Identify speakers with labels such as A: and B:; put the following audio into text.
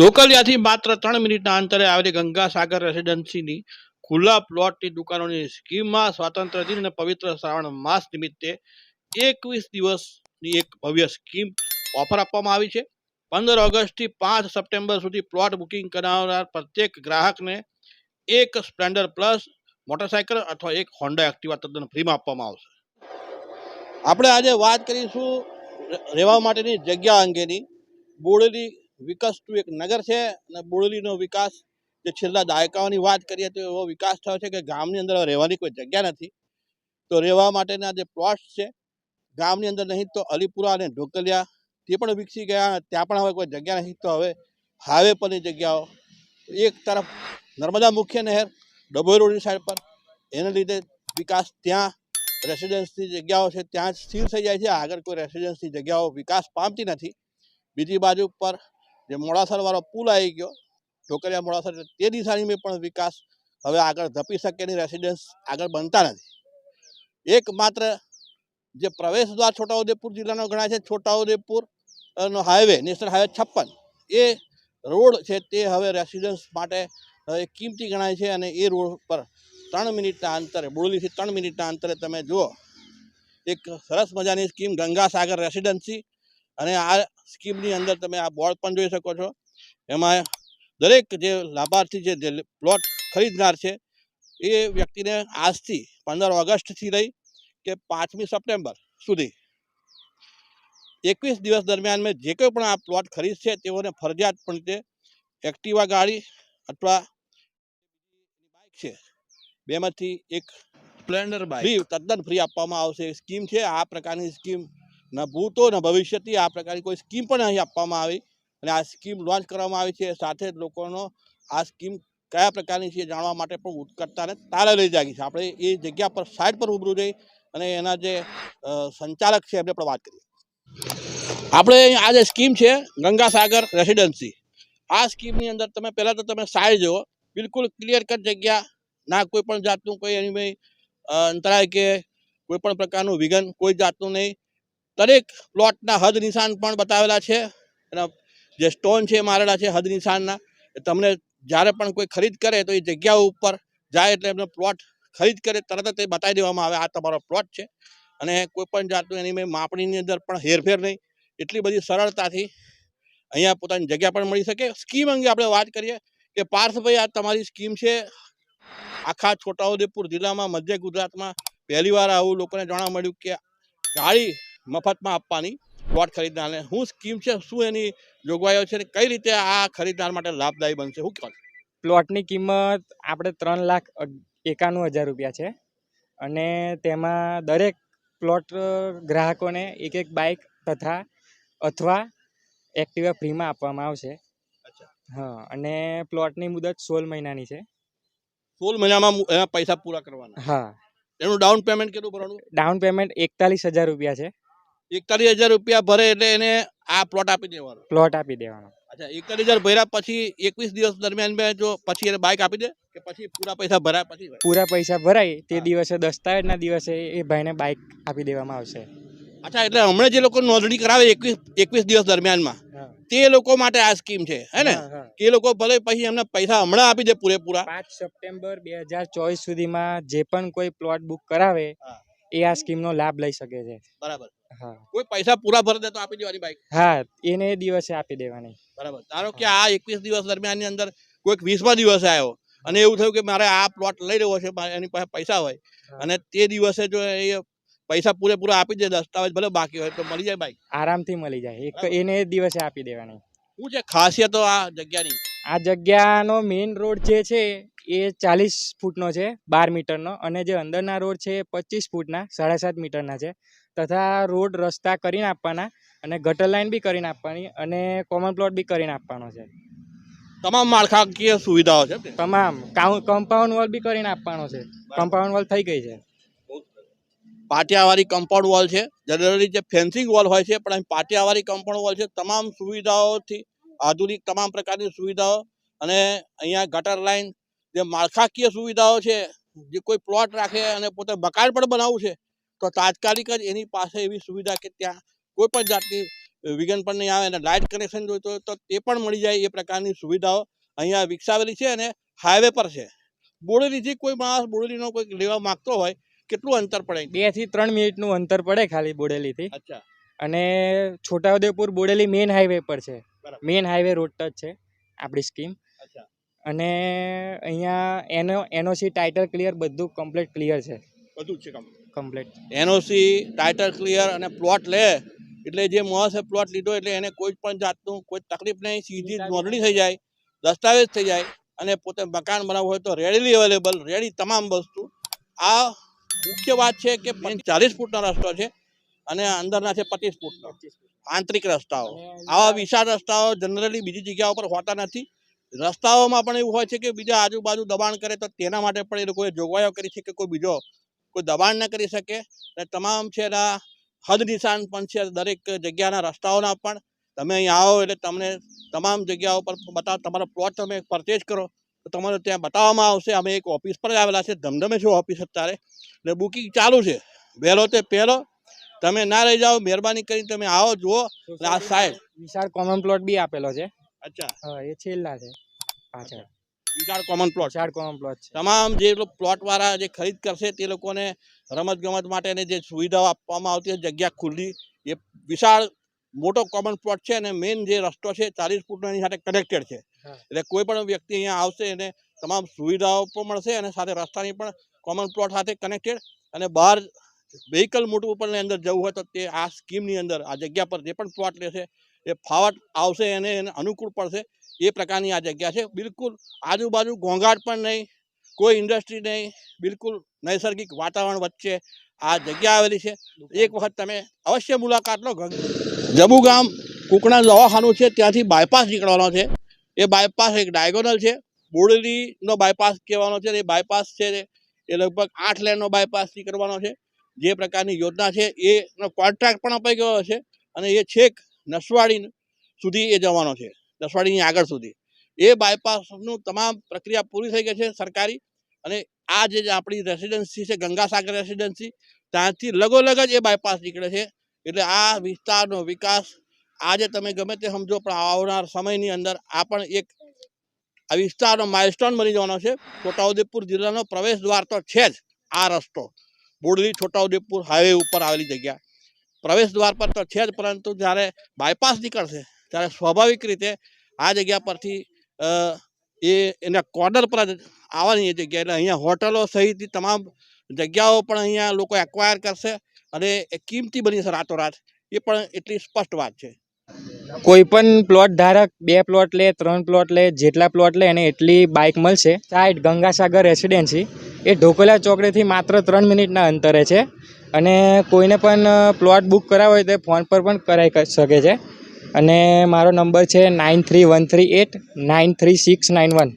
A: ઢોકલિયાથી માત્ર ત્રણ મિનિટના અંતરે આવેલી ગંગાસાગર રેસિડેન્સીની ખુલ્લા પ્લોટની દુકાનોની સ્કીમમાં સ્વાતંત્ર્ય દિન અને પવિત્ર શ્રાવણ માસ નિમિત્તે એકવીસ દિવસની એક ભવ્ય સ્કીમ ઓફર આપવામાં આવી છે. પંદર ઓગસ્ટથી પાંચ સપ્ટેમ્બર સુધી પ્લોટ બુકિંગ કરાવનાર પ્રત્યેક ગ્રાહકને એક સ્પ્લેન્ડર પ્લસ મોટરસાયકલ અથવા એક હોન્ડા એક્ટિવા તદ્દન ફ્રીમાં આપવામાં આવશે. આપણે આજે વાત કરીશું રહેવા માટેની જગ્યા અંગેની. બોડેલી વિકસતું એક નગર છે અને બોડલીનો વિકાસ જે છેલ્લા દાયકાઓની વાત કરીએ તો એવો વિકાસ થયો છે કે ગામની અંદર રહેવાની કોઈ જગ્યા નથી. તો રહેવા માટેના જે પ્લોટ્સ છે, ગામની અંદર નહીં તો અલીપુરા અને ઢોકલિયા તે પણ વિકસી ગયા ત્યાં પણ હવે કોઈ જગ્યા નથી. તો હવે હાઈવે પરની જગ્યાઓ, એક તરફ નર્મદા મુખ્ય નહેર, ડભોઈ રોડની સાઈડ પર, એને લીધે વિકાસ ત્યાં રેસિડેન્સની જગ્યાઓ છે, ત્યાં સ્થિર થઈ જાય છે. આગળ કોઈ રેસિડેન્સની જગ્યાઓ વિકાસ પામતી નથી. બીજી બાજુ પર જે મોડાસરવાળો પુલ આવી ગયો ઢોકરિયા મોડાસર તે દિશાની પણ વિકાસ હવે આગળ ધપી શકે એની રેસિડેન્સ આગળ બનતા નથી. એકમાત્ર જે પ્રવેશ દ્વાર છોટાઉદેપુર જિલ્લાનો ગણાય છે, છોટાઉદેપુર નો હાઈવે નેશનલ હાઈવે છપ્પન. એ રોડ છે તે હવે રેસિડન્સ માટે હવે કિંમતી ગણાય છે અને એ રોડ પર ત્રણ મિનિટના અંતરે, બોડલીથી ત્રણ મિનિટના અંતરે તમે જુઓ. એક સરસ મજાની સ્કીમ ગંગાસાગર રેસિડેન્સી અને આ સ્કીમની અંદર તમે આ બોર્ડ પણ જોઈ શકો છો. એમાં દરેક જે લાભાર્થી જે પ્લોટ ખરીદનાર છે એ વ્યક્તિને આજથી પંદર ઓગસ્ટથી લઈ કે પાંચમી સપ્ટેમ્બર સુધી એકવીસ દિવસ દરમિયાન મેં જે કોઈ પણ આ પ્લોટ ખરીદશે તેઓને ફરજિયાતપણે એક્ટિવા ગાડી અથવા બાઇક છે. બેમાંથી એક
B: સ્પ્લેન્ડર
A: બાઇક તદ્દન ફ્રી આપવામાં આવશે. સ્કીમ છે આ પ્રકારની સ્કીમ ન ભૂતો ન ભવિષ્યથી આ પ્રકારની કોઈ સ્કીમ પણ અહીં આપવામાં આવી અને આ સ્કીમ લોન્ચ કરવામાં આવી છે. સાથે જ લોકોનો આ સ્કીમ કયા પ્રકારની છે જાણવા માટે પણ ઉત્કટતાને તારે લઈ જાગી છે. આપણે એ જગ્યા પર સાઈડ પર ઉભરું જઈ અને એના જે સંચાલક છે એમને પણ વાત કરીએ. આપણે આ જે સ્કીમ છે, ગંગાસાગર રેસિડેન્સી આ સ્કીમની અંદર તમે પહેલાં તો તમે સાઈડ જુઓ. બિલકુલ ક્લિયર કટ જગ્યા. ના કોઈ પણ જાતનું કોઈ એની અંતરાય કે કોઈ પણ પ્રકારનું વિઘન કોઈ જાતનું નહીં. દરેક પ્લોટના હદ નિશાન પણ બતાવેલા છે. એના જે સ્ટોન છે મારેલા છે હદ નિશાનના. એ તમને જ્યારે પણ કોઈ ખરીદ કરે તો એ જગ્યા ઉપર જાય એટલે એમનો પ્લોટ ખરીદ કરે, તરત જ તે બતાવી દેવામાં આવે, આ તમારો પ્લોટ છે. અને કોઈ પણ જાતનું એની મેં માપણીની અંદર પણ હેરફેર નહીં. એટલી બધી સરળતાથી અહીંયા પોતાની જગ્યા પણ મળી શકે. સ્કીમ અંગે આપણે વાત કરીએ કે પાર્થભાઈ, આ તમારી સ્કીમ છે? આખા છોટાઉદેપુર જિલ્લામાં, મધ્ય ગુજરાતમાં પહેલીવાર આવું લોકોને જાણવા મળ્યું કે ગાડી મફતમાં આપવાની પ્લોટ ખરીદનારને. શું સ્કીમ છે શું એની જોગવાઈઓ છે કઈ રીતે આ ખરીદનાર માટે લાભદાયી બનશે? શું કહેવાય
C: પ્લોટની કિંમત આપણે ત્રણ લાખ એકાણું હજાર રૂપિયા છે. અને તેમાં દરેક પ્લોટ ગ્રાહકોને એક એક બાઇક તથા અથવા એક્ટિવા ફ્રીમાં આપવામાં આવશે. હા અને પ્લોટની મુદત સોળ મહિનાની છે.
A: સોળ મહિનામાં પૈસા પૂરા કરવાના.
C: હા.
A: એનું ડાઉન પેમેન્ટ કેટલું ભરવાનું?
C: ડાઉન પેમેન્ટ એકતાલીસ હજાર રૂપિયા છે.
A: એકતાલીસ હજાર રૂપિયા ભરે એટલે એને આ પ્લોટ આપી દેવાનો.
C: પ્લોટ આપી દેવાનો.
A: અચ્છા એકતાલીસ હજાર ભર્યા પછી એકવીસ દિવસ દરમિયાન મેં જો પછી એને બાઇક આપી દે કે પછી પૂરા પૈસા ભરાય પછી
C: પૂરા પૈસા ભરાય તે દિવસે દસ્તાવેજના દિવસે એ ભાઈને બાઇક આપી દેવામાં આવશે.
A: અચ્છા એટલે હમણાં જે લોકો નોંધણી કરાવે એકવીસ એકવીસ દિવસ દરમિયાનમાં. તે લોકો માટે આ સ્કીમ છે હે ને. એ લોકો ભલે પછી એમને પૈસા હમણાં આપી દે પૂરેપૂરા.
C: પાંચ સપ્ટેમ્બર બે હજાર ચોવીસ સુધીમાં જે પણ કોઈ પ્લોટ બુક કરાવે. એ આ સ્કીમનો લાભ લઈ શકે છે.
A: બરાબર.
C: હા.
A: કોઈ પૈસા પૂરા ભરી દે તો આપી દેવાની બાઇક
C: હા એને એ દિવસે આપી દેવાની.
A: બરાબર. ધારો કે આ એકવીસ દિવસ દરમિયાનની અંદર કોઈક વીસમા દિવસે આવ્યો અને એવું થયું કે મારે આ પ્લોટ લઈ રહ્યો છે એની પાસે પૈસા હોય અને તે દિવસે જો એ પૈસા પૂરેપૂરા આપી દે દસ્તાવેજ ભલે બાકી હોય તો મળી જાય બાઈક.
C: આરામથી મળી જાય. એક
A: બરાબર.
C: એને દિવસે આપી દેવાની.
A: શું છે? ખાસિયતો આ જગ્યાની.
C: આ જગ્યાનો મેઇન રોડ જે છે એ ચાલીસ ફૂટનો છે બાર મીટરનો. અને જે અંદરના રોડ છે એ પચીસ ફૂટના સાડા સાત મીટરના છે. તથા રોડ રસ્તા કરીને આપવાના અને ગટર લાઇન બી કરીને આપવાની અને કોમન પ્લોટ બી કરીને આપવાનો છે.
A: તમામ માળખાકીય સુવિધાઓ છે?
C: તમામ. કમ્પાઉન્ડ વોલ બી કરીને આપવાનો છે. કમ્પાઉન્ડ વોલ થઈ ગઈ છે.
A: પાટિયાવાળી કમ્પાઉન્ડ વોલ છે. જનરલી જે ફેન્સિંગ વોલ હોય છે પણ અહીં પાટિયાવાળી કમ્પાઉન્ડ વોલ છે તમામ સુવિધાઓથી આધુનિક તમામ પ્રકારની સુવિધાઓ અને અહીંયા ગટર લાઈન જે માળખાકીય સુવિધાઓ છે જે કોઈ પ્લોટ રાખે અને પોતે મકાન પણ બનાવવું છે તો તાત્કાલિક જ એની પાસે એવી સુવિધા કે ત્યાં કોઈ પણ જાતની વિઘન પણ નહીં આવે અને લાઇટ કનેક્શન જોઈતું હોય તો તે પણ મળી જાય એ પ્રકારની સુવિધાઓ અહીંયા વિકસાવેલી છે અને હાઈવે પર છે. બોડેલીથી કોઈ માણસ બોડેલીનો કોઈ લેવા માંગતો હોય કેટલું અંતર પડે
C: બેથી ત્રણ મિનિટનું અંતર પડે ખાલી બોડેલીથી.
A: અચ્છા.
C: અને છોટાઉદેપુર બોડેલી મેઇન હાઈવે પર છે. મેઇન હાઈવે રોડ ટચ છે આપણી સ્કીમ અને અહીંયા એનો એનઓસી ટાઇટલ ક્લિયર બધું કમ્પ્લીટ ક્લિયર છે.
A: બધું જ છે
C: કમ્પ્લીટ
A: એનઓસી ટાઇટલ ક્લિયર અને પ્લોટ લે એટલે જે મોસે પ્લોટ લીધો એટલે એને કોઈ પણ જાતનું કોઈ તકલીફ નહીં સીધી નોંધણી થઈ જાય દસ્તાવેજ થઈ જાય અને પોતે મકાન બનાવવું હોય તો રેડીલી અવેલેબલ રેડી તમામ વસ્તુ. આ મુખ્ય વાત છે કે ચાલીસ ફૂટનો રસ્તો છે અને અંદરના છે પચીસ ફૂટનો. આંતરિક રસ્તાઓ. આવા વિશાળ રસ્તાઓ જનરલી બીજી જગ્યાઓ પર હોતા નથી. રસ્તાઓમાં પણ એવું હોય છે કે બીજા આજુબાજુ દબાણ કરે તો તેના માટે પણ એ લોકોએ જોગવાઈઓ કરી છે કે કોઈ બીજો કોઈ દબાણ ન કરી શકે. અને તમામ છે એના હદ નિશાન પણ છે દરેક જગ્યાના રસ્તાઓના પણ. તમે અહીં આવો એટલે તમને તમામ જગ્યાઓ પર બતાવ તમારો પ્લોટ તમે પરચેજ કરો. તો તમારે ત્યાં બતાવવામાં આવશે. અમે એક ઓફિસ પર આવેલા છે. ધમધમે છે ઓફિસ અત્યારે? એટલે બુકિંગ ચાલુ છે. વહેલો તે પહેલો તમે ના રહી જાઓ મહેરબાની કરીને તમે આવો જુઓ. સાહેબ આ
C: વિશાળ કોમન પ્લોટ બી આપેલો છે.
A: અચ્છા.
C: હા એ છેલ્લા છે. પાછળ
A: વિશાળ કોમન પ્લોટ
C: વિશાળ કોમન પ્લોટ
A: તમામ જે પ્લોટ વાળા જે ખરીદ કરશે તે લોકોને રમત ગમત માટેની જે સુવિધાઓ આપવામાં આવતી હોય જગ્યા ખુલ્લી એ વિશાળ મોટો કોમન પ્લોટ છે અને મેઇન જે રસ્તો છે ચાલીસ ફૂટનો એની સાથે કનેક્ટેડ છે. એટલે કોઈ પણ વ્યક્તિ અહીંયા આવશે એને તમામ સુવિધાઓ પણ મળશે અને સાથે રસ્તાની પણ કોમન પ્લોટ સાથે કનેક્ટેડ અને બહાર વ્હીકલ મોટું ઉપરની અંદર જવું હોય તો તે આ સ્કીમની અંદર આ જગ્યા પર જે પણ પ્લોટ લેશે એ ફાવટ આવશે એને એને અનુકૂળ પડશે. એ પ્રકારની આ જગ્યા છે. બિલકુલ આજુબાજુ ઘોંઘાટ પણ નહીં કોઈ ઇન્ડસ્ટ્રી નહીં બિલકુલ નૈસર્ગિક વાતાવરણ વચ્ચે આ જગ્યા આવેલી છે. એક વખત તમે અવશ્ય મુલાકાત લો જબુ ગામ કુકણા દવાખાનું છે ત્યાંથી બાયપાસ નીકળવાનો છે. એ બાયપાસ એક ડાયગોનલ છે. બોડેલીનો બાયપાસ કહેવાનો છે એ બાયપાસ છે એ લગભગ આઠ લેનનો બાયપાસ નીકળવાનો છે. જે પ્રકારની યોજના છે, એનો કોન્ટ્રાક્ટ પણ અપાઈ ગયો છે અને એ છેક નસવાડી સુધી એ જવાનો છે, નસવાડીની આગળ સુધી. એ બાયપાસનું તમામ પ્રક્રિયા પૂરી થઈ ગઈ છે સરકારી અને આ જે આપણી રેસિડેન્સી છે, ગંગાસાગર રેસિડેન્સી ત્યાંથી લગોલગ જ એ બાયપાસ નીકળે છે. એટલે આ વિસ્તારનો વિકાસ આજે તમે ગમે તે સમજો, પણ આવનાર સમયની અંદર આ પણ એક આ વિસ્તારનો માઇલસ્ટોન બની જવાનો છે. છોટાઉદેપુર જિલ્લાનો પ્રવેશ દ્વાર તો છે જ આ રસ્તો. બોડલી છોટાઉદેપુર હાઈવે ઉપર આવેલી જગ્યા. પ્રવેશ દ્વાર પર તો છે જ, પરંતુ જ્યારે બાયપાસ નીકળશે, ત્યારે સ્વાભાવિક રીતે આ જગ્યા પરથી એ, એના કોર્નર પર આવવાની એ જગ્યા. એટલે અહીંયા હોટલો સહિતની તમામ જગ્યાઓ પણ અહીંયા લોકો એક્વાયર કરશે અને એ કિંમતી બની છે રાતોરાત. એ પણ એટલી સ્પષ્ટ વાત છે.
C: કોઈ પણ પ્લોટ ધારક, બે પ્લોટ લે, ત્રણ પ્લોટ લે, જેટલા પ્લોટ લે એને એટલી બાઇક મળશે. સાઈડ ગંગાસાગર રેસિડેન્સી એ ઢોકલા ચોકડીથી માત્ર ત્રણ મિનિટના અંતરે છે. અને કોઈને પણ પ્લોટ બુક કરાવવો હોય તો ફોન પર પણ કરાવી શકે છે. અને મારો નંબર છે nine three one three eight nine three six nine one.